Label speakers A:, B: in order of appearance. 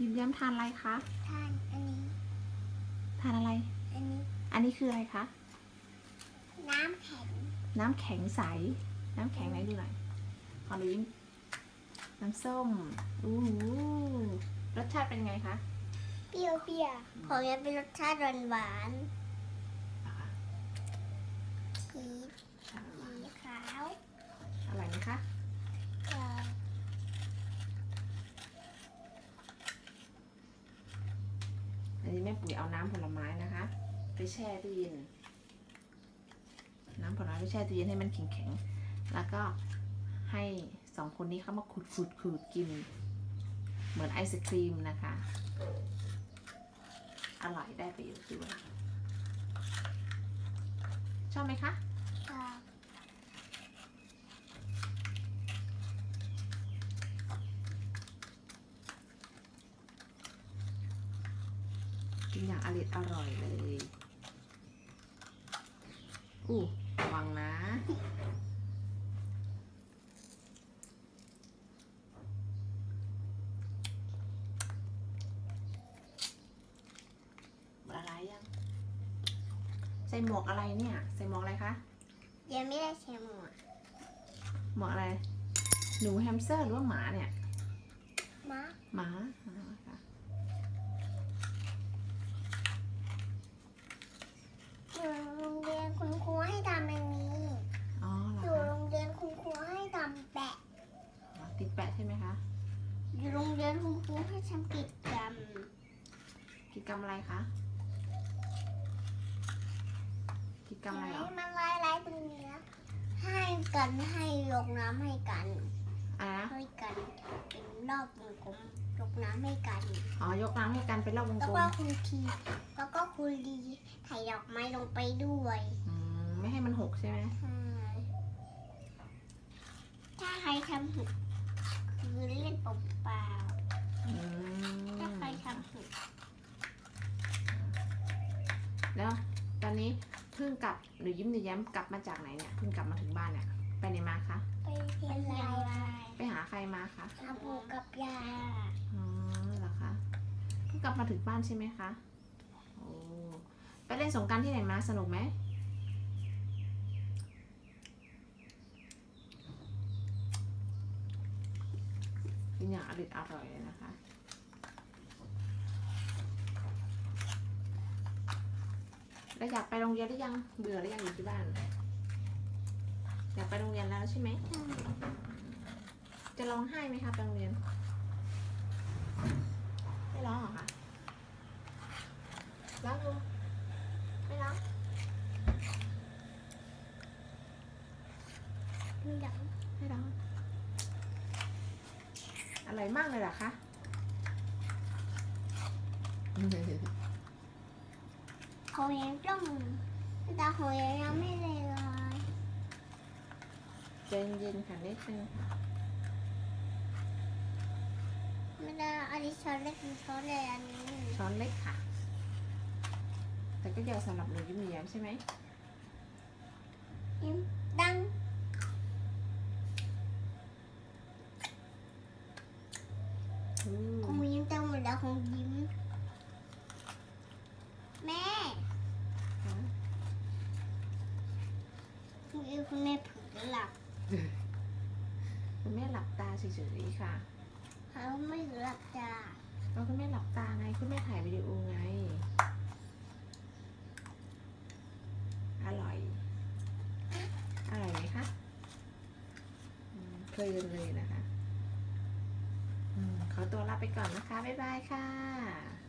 A: ยิ้มแย้มทานอะไรคะ
B: ทานอันนี้
A: ทานอะไร
B: อันนี้
A: อันนี้คืออะไรคะ
B: น้ำแข็ง
A: น้ำแข็งใส น้ำแข็งไหนดูหน่อยขอดูยิ้มน้ำส้มอู้หูรสชาติเป็นไงคะ
B: เปรี้ยวเปรี้ยวของยังเป็นรสชาติหวานหวาน
A: อ่า
B: ๆสีสีขาว
A: อร่อยไหมคะ
B: กับ
A: อั นนี้แม่ปุ๋ยเอาน้ำผลไม้นะคะ ไปแช่ตู้เย็น น้ำผลไม้ไปแช่ตู้เย็นให้มันแข็งๆ แล้วก็ให้สองคนนี้เข้ามาขูดขูดขูดกิน เหมือนไอศครีมนะคะ อร่อยได้ประโยชน์ด้วย ชอบไหมคะ
B: กับ
A: กินอย่างอร่อยอร่อยเลยอู้ระวังนะละลายยัง ใส่หมวกอะไรเนี่ย ใส่หมวกอะไรคะ
B: ยังไม่ได้ใช้หมวก
A: หมวกอะไร หนูแฮมสเตอร์หรือว่าหมาเนี่ย
B: มะ
A: หมาอ่าค่ะ
B: อยู่โรงเรียนคุณครูให้ทำอันนี้
A: อ๋อเหร
B: อ
A: อยู่ คะ
B: โรงเรียนคุณครูให้ทำแปะ
A: อ๋อติดแปะใช่ไหมคะ
B: อยู่โรงเรียนคุณครูให้ทำกิจกรรม
A: กิจกรรมอะไรคะ กิจกรรมอะไรเหรอ
B: ให้มันลายลายตรงนี้นะให้กันให้ยกน้ำให้กัน
A: อะไรนะ
B: ให้กันเป็นรอบวงกลมยกน้ำให้กัน
A: อ๋อยกน้ำให้กันเป็นรอบวง
B: แล้ว
A: กล
B: ก็
A: ม
B: คุณที แล้วก็คุณลีถ่ายดอกไม้ลงไปด้วย
A: อืมไม่ให้มันหกใช่ไหม
B: ใช่ถ้าใครทำผิด คือเล่นเปล่า
A: อืม
B: ๆถ้าใครทำผิด
A: แล้วตอนนี้เพิ่งกลับหรือยิ้มหรือแย้มกลับมาจากไหนเนี่ยเพิ่งกลับมาถึงบ้านเนี่ยไปไหนมาคะ
B: ไปเรียนลายลาย
A: ไปหาใครมาคะ
B: อาบูกับยา
A: อ๋อเหรอคะเพิ่งกลับมาถึงบ้านใช่ไหมคะโอ้ไปเล่นสงกรารที่ไหนมาสนุกไหม กินอย่างอร่อยอร่อยเลยนะคะ แล้วอยากไปโรงเรียนหรือยัง เบื่อหรือยังอยู่ที่บ้าน อยากไปโรงเรียนแล้วใช่ไหม จะร้องไห้ไหมคะไปโรงเรียน ไม่ร้องเหรอคะร้องดูไม่ร้อง
B: ไม่อยาก
A: ไม่ร้อง อร่อยมากเลยเหรอคะ
B: เขายังต้องแต่เขายังไม่เลยเลย
A: ใจเย็นๆค่ะนิดนึงค่ะ
B: ไม่ได้อันนี้ช้อนเล็กหรือช้อนใหญ่อันนี้
A: ช้อนเล็กค่ะ แต่ก็ยาวสำหรับหนูยิ้มแย้มใช่ไหม
B: ยิ้มดัง
A: อืม
B: คงยิ้ม เต็มหมดแล้วคงยิ้ม แม่
A: ค่ะ
B: คุณอิวคุณแม่เผือหลับ
A: คุณแม่หลับตาเฉยๆค่ะ
B: เขาไม่หลับจ้า
A: ก็คุณแม่หลับตาไงคุณแม่ถ่ายวิดีโอไง อร่อย อร่อยไหมคะอืมเพลินเลยนะคะอืม ขอตัวลาไปก่อนนะคะ บ๊ายบายค่ะ